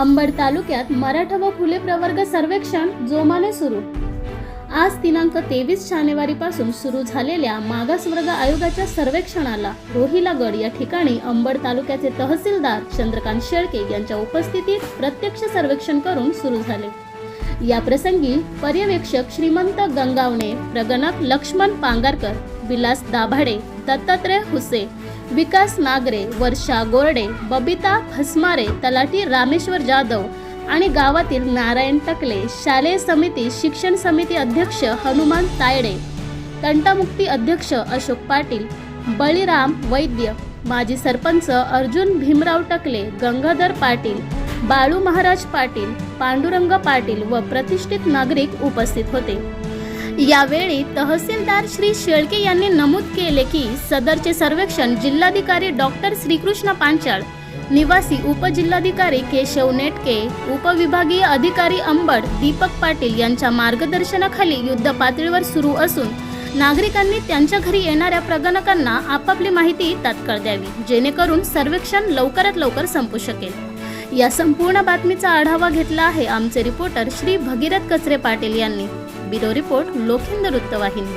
अंबड तालुक्यात मराठा व फुले प्रवर्ग सर्वेक्षण जोमाने सुरू. आज दिनांक तेवीस जानेवारीपासून सुरू झालेल्या मागासवर्ग आयोगाच्या सर्वेक्षणाला रोहिलागड या ठिकाणी अंबड तालुक्याचे तहसीलदार चंद्रकांत शेळके यांच्या उपस्थितीत प्रत्यक्ष सर्वेक्षण करून सुरू झाले. या प्रसंगी पर्यवेक्षक श्रीमंत गंगावणे प्रगणक लक्ष्मण पांगारकर विलास दाभाडे दत्तात्रय हुसे विकास नागरे वर्षा गोरडे बबिता फसमारे तलाठी रामेश्वर जाधव आणि गावातील नारायण टकले शालेय समिती शिक्षण समिती अध्यक्ष हनुमान तायडे तंटामुक्ती अध्यक्ष अशोक पाटील बळीराम वैद्य माजी सरपंच अर्जुन भीमराव टकले गंगाधर पाटील बाळू महाराज पाटील पांडुरंग पाटील व प्रतिष्ठित नागरिक उपस्थित होते. यावेळी तहसीलदार श्री शेळके यांनी नमूद केले की सदरचे सर्वेक्षण जिल्हाधिकारी डॉक्टर श्रीकृष्ण पांचाळ निवासी उपजिल्हाधिकारी केशव नेटके उपविभागीय अधिकारी अंबड दीपक पाटील यांच्या मार्गदर्शनाखाली युद्ध पातळीवर सुरू असून नागरिकांनी त्यांच्या घरी येणाऱ्या प्रगणकांना आपापली माहिती तात्काळ द्यावी जेणेकरून सर्वेक्षण लवकरात लवकर संपू शकेल. या संपूर्ण बातमीचा आढावा घेतला आहे आमचे रिपोर्टर श्री भगीरथ कचरे पाटील यांनी. Bureau report লখিন্দর উত্তবাহিনী